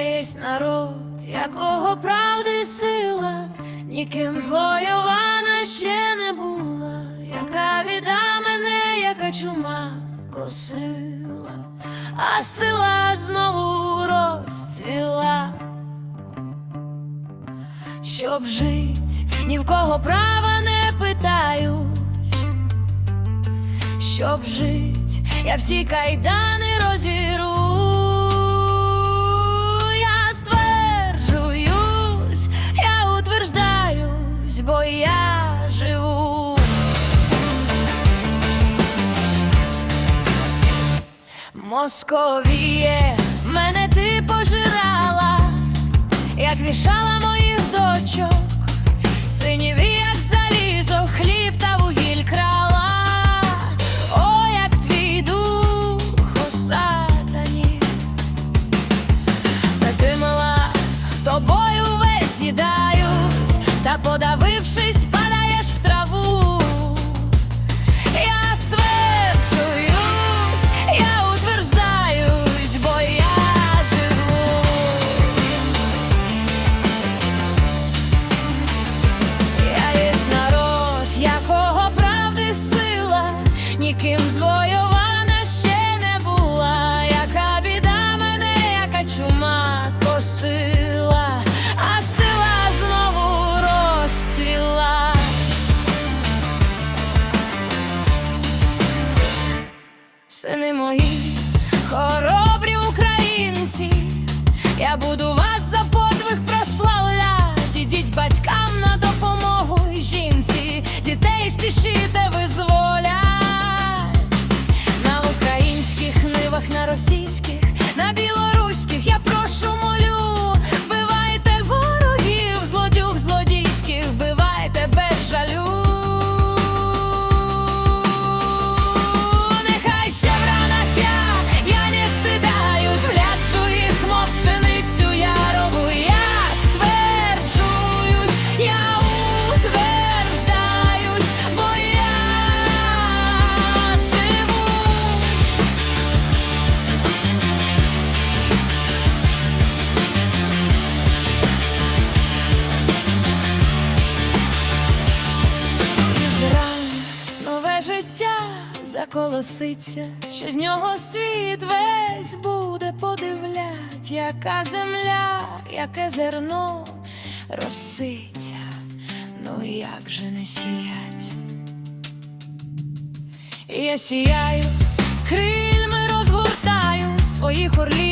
єсть народ, якого правди сила, ніким звоювана ще не була, яка біда мене, яка чума косила, а сила знову розцвіла. Щоб жить, ні в кого права не питаюсь, щоб жить, я всі кайдани розіру. Утверждаюсь, бо я живу. Московіє, мене ти пожирала, як вішала моїх дочок, та подавившись, падаєш Сини мої, хоробрі українці, я буду вас за подвиг прославлять. Ідіть батькам на допомогу і жінці, дітей спішите визволять. На українських нивах, на російських, заколоситься, що з нього світ весь буде подивлять, яка земля, яке зерно роситься, ну як же не сіять. Я сіяю, крильми розгортаю, своїх орлів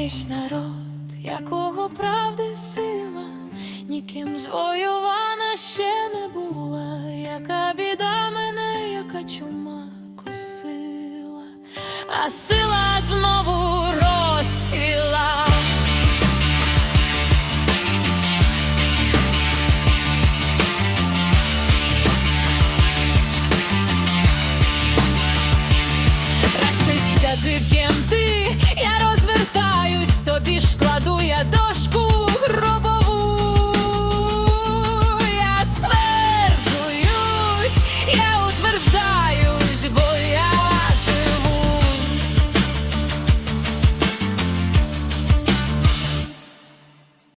Я народ, якого правди сила, ніким звоювана ще не була, яка біда мене, яка чума косила, а сила знову страждав.